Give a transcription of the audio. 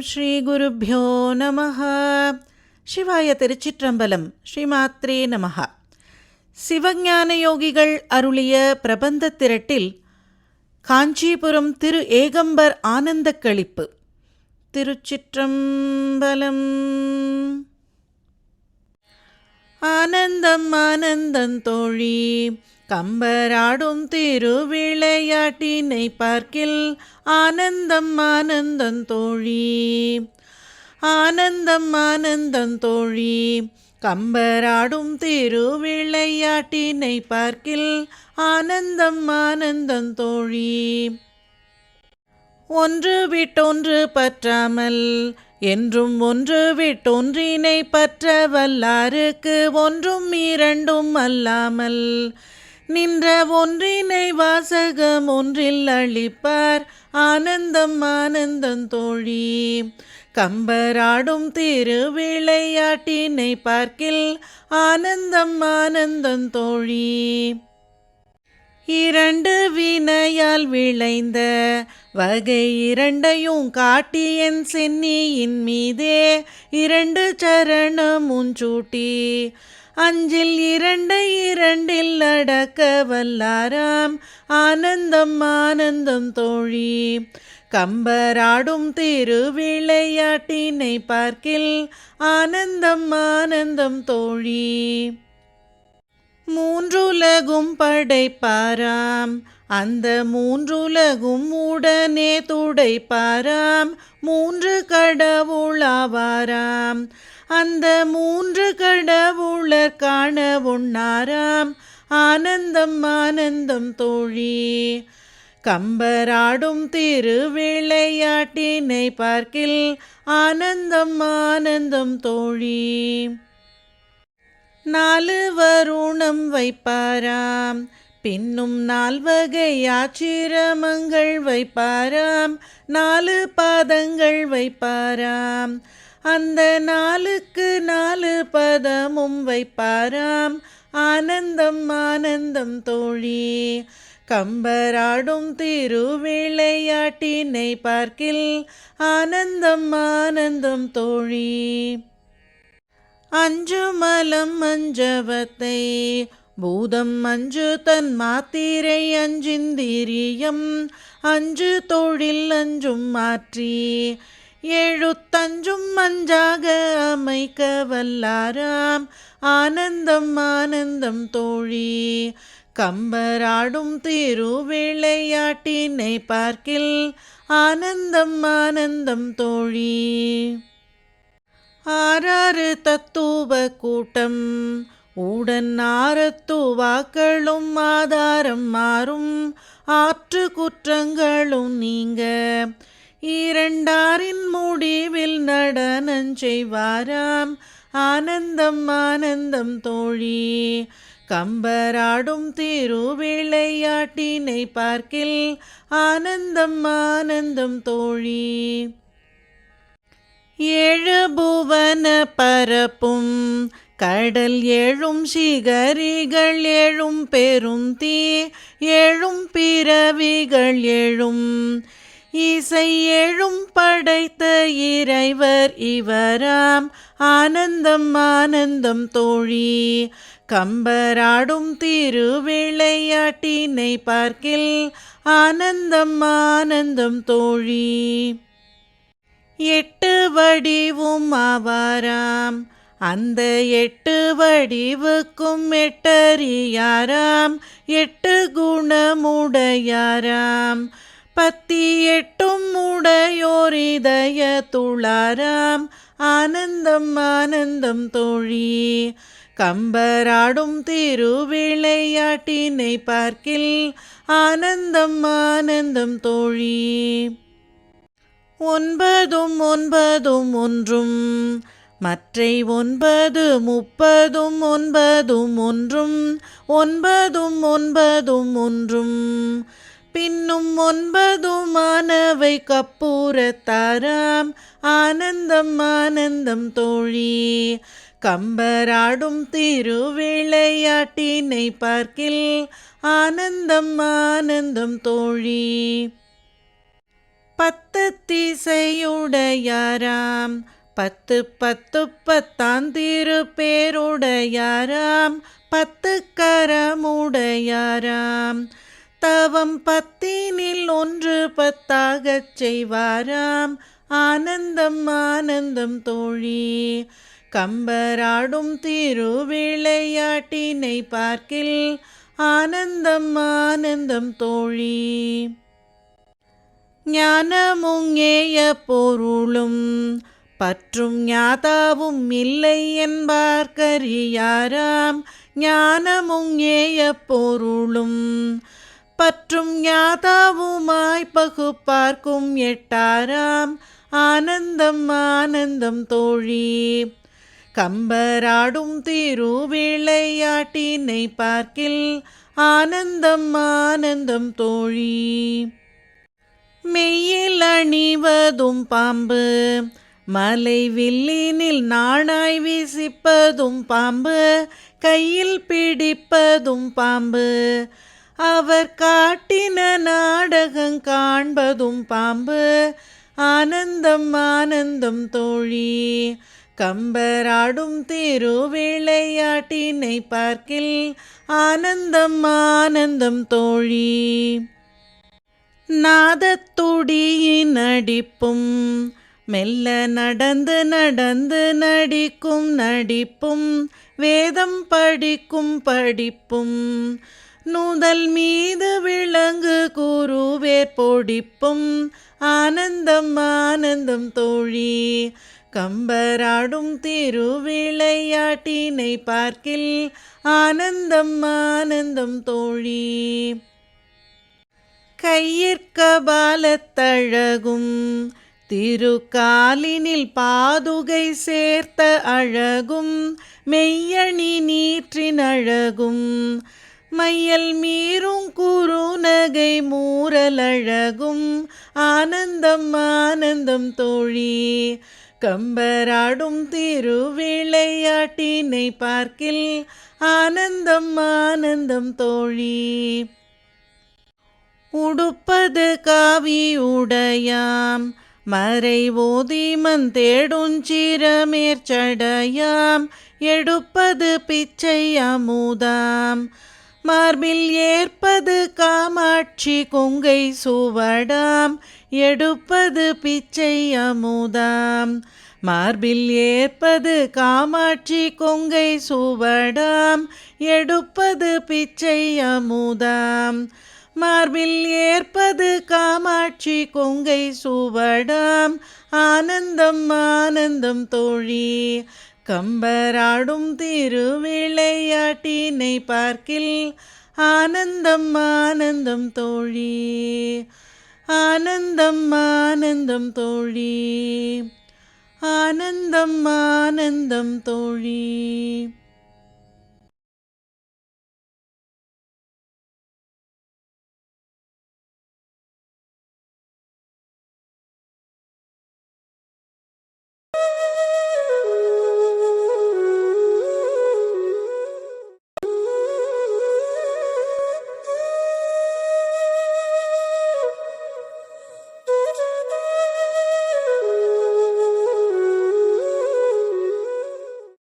ஸ்ரீ ஸ்ரீகுருப்போ நம சிவாய திருச்சிற்றம்பலம் ஸ்ரீமாத்ரே நமஹ சிவஞான யோகிகள் அருளிய பிரபந்த திரட்டில் காஞ்சிபுரம் திரு ஏகம்பர் ஆனந்த கழிப்பு. திருச்சிற்றம்பலம். ஆனந்தம் ஆனந்தம் தோழி. கம்பராடும் திருவிளையாட்டினை பார்க்கில் ஆனந்தம் ஆனந்தம் தோழி. ஆனந்தம் ஆனந்தம் தோழி. கம்பராடும் திருவிளையாட்டினை பார்க்கில் ஆனந்தம் ஆனந்தம் தோழி. ஒன்று விட்டொன்று பற்றாமல் என்றும் ஒன்று விட்டொன்றினை பற்ற வல்லாருக்கு ஒன்றும் இரண்டும் அல்லாமல் நின்ற ஒன்றினை வாசகம் ஒன்றில் அளிப்பார். ஆனந்தம் ஆனந்தம் தோழி. கம்பராடும் திருவிளையாட்டினை பார்க்கில் ஆனந்தம் ஆனந்தம் தோழி. இரண்டு வினையால் விளைந்த வகை இரண்டையும் காட்டியன் சென்னியின் மீதே இரண்டு சரணமும் சூட்டி. அஞ்சில் இரண்டை இரண்டில் அடக்க வல்லாராம். ஆனந்தம் ஆனந்தம் தோழி. கம்பராடும் திருவிளையாட்டினை பார்க்கில் ஆனந்தம் ஆனந்தம் தோழி. மூன்றுலகும் படைப்பாராம். அந்த மூன்றுலகும் உடனே துடைப்பாராம். மூன்று கடவுளாவாராம். அந்த மூன்று கடவுளர் காண உண்ணாராம் ஆனந்தம் ஆனந்தம் தோழி. கம்பராடும் திருவிளையாட்டினை பார்க்கில் ஆனந்தம் ஆனந்தம் தோழி. நாலு வருணம் வைப்பாராம். பின்னும் நால்வகை ஆச்சிரமங்கள் வைப்பாராம். நாலு பாதங்கள் வைப்பாராம். அந்த நாளுக்கு நாலு பதமும் வைப்பாராம். ஆனந்தம் ஆனந்தம் தோழி. கம்பராடும் திருவிளையாட்டினை பார்க்கில் ஆனந்தம் ஆனந்தம் தோழி. அஞ்சு மலம் அஞ்சவத்தை பூதம் அஞ்சு தன் மாத்திரை அஞ்சிந்திரியம். அஞ்சு தொழில் அஞ்சும் மாற்றி எழுத்தஞ்சும் மஞ்சாக அமைக்க வல்லாராம் ஆனந்தம் ஆனந்தம் தோழி. கம்பராடும் திருவிளையாட்டினை பார்க்கில் ஆனந்தம் ஆனந்தம் தோழி. ஆறாறு தத்துவ கூட்டம் உடன் ஆரத்துவாக்களும் ஆதாரம் மாறும். ஆற்று குற்றங்களும் நீங்க இரண்டாரின் முடிவில் நடனஞ்செய்வாராம் ஆனந்தம் ஆனந்தம் தோழி. கம்பராடும் திருவிளையாட்டினை பார்க்கில் ஆனந்தம் ஆனந்தம் தோழி. ஏழு புவன பரப்பும் கடல் ஏழும் சிகரிகள் ஏழும் பெரும் தீ ஏழும் பிறவிகள் ஏழும் இசை எழும் படைத்த இறைவர் இவராம். ஆனந்தம் ஆனந்தம் தோழி. கம்பராடும் திருவிளையாட்டினை பார்க்கில் ஆனந்தம் ஆனந்தம் தோழி. எட்டு வடிவும் ஆவாராம். அந்த எட்டு வடிவுக்கும் எட்டறியாராம். எட்டு குணமுடையாராம். பத்தி எட்டும் உடையோர் இதய துளாராம். ஆனந்தம் ஆனந்தம் தோழி. கம்பராடும் திருவிளையாட்டினை பார்க்கில் ஆனந்தம் ஆனந்தம் தோழி. ஒன்பதும் ஒன்பதும் ஒன்றும். மற்றை ஒன்பது முப்பதும் ஒன்பதும் ஒன்றும். ஒன்பதும் ஒன்பதும் ஒன்றும். பின்னும் ஒன்பதுமானவை கப்பூரத்தாராம் ஆனந்தம் ஆனந்தம் தோழி. கம்பராடும் திருவிளையாட்டினை பார்க்கில் ஆனந்தம் ஆனந்தம் தோழி. பத்து திசையுடையாராம் பத்து பத்து பத்தாந்திரு பேருடையாராம் பத்து கரமுடையாராம். தவம் பத்தினில் ஒன்று பத்தாகச் செய்வாராம். ஆனந்தம் ஆனந்தம் தோழி. கம்பராடும் திருவிளையாட்டினை பார்க்கில் ஆனந்தம் ஆனந்தம் தோழி. ஞானமுங்கேய பொருளும் பற்றும் ஞாதாவும் இல்லை என்பார்க்கரியாராம் ஞானமுங்கேய பொருளும் பற்றும் ஞாதாவுமாய் பகுப்பார்க்கும் எட்டாராம் ஆனந்தம் ஆனந்தம் தோழி. கம்பராடும் திருவிளையாட்டினை பார்க்கில் ஆனந்தம் ஆனந்தம் தோழி. மெய்யில் அணிவதும் பாம்பு மலை வில்லினில் நாணாய் வீசிப்பதும் பாம்பு கையில் பிடிப்பதும் பாம்பு அவர் காட்டின நாடகம் காண்பதும் பாம்பு ஆனந்தம் ஆனந்தம் தோழி. கம்பராடும் திருவிளையாட்டினை பார்க்கில் ஆனந்தம் ஆனந்தம் தோழி. நாதத்துடியின் நடிப்பும் மெல்ல நடந்து நடந்து நடிக்கும் நடிப்பும் வேதம் படிக்கும் படிப்பும் நூதல் மீது விலங்கு கூறுவேர் பொடிப்பும் ஆனந்தம் ஆனந்தம் தோழி. கம்பராடும் திருவிளையாட்டினை பார்க்கில் ஆனந்தம் ஆனந்தம் தோழி. கையிற்கபாலத்தழகும் திருக்காலினில் பாதுகை சேர்த்த அழகும் மெய்யணி நீற்றின் அழகும் மையல் மீறும் குறுநகை மூரலழகும் ஆனந்தம் ஆனந்தம் தோழி. கம்பராடும் திருவிளையாட்டினை பார்க்கில் ஆனந்தம் ஆனந்தம் தோழி. உடுப்பது காவி உடையாம். மறை ஓதிமன் தேடுஞ்சிரமேற்சடையாம் எடுப்பது பிச்சை அமுதாம். மார்பில் ஏற்பது காமாட்சி கொங்கை சுவடாம் எடுப்பது பிச்சை அமுதாம். மார்பில் ஏற்பது காமாட்சி கொங்கை சுவடாம் எடுப்பது பிச்சை அமுதாம். மார்பில் ஏற்பது காமாட்சி கொங்கை சுவடாம் ஆனந்தம் ஆனந்தம் தோழி. கம்பராடும் திருவிளையாட்டினை பார்க்கில் ஆனந்தம் ஆனந்தம் தோழி. ஆனந்தம் ஆனந்தம் தோழி. ஆனந்தம் ஆனந்தம் தோழி.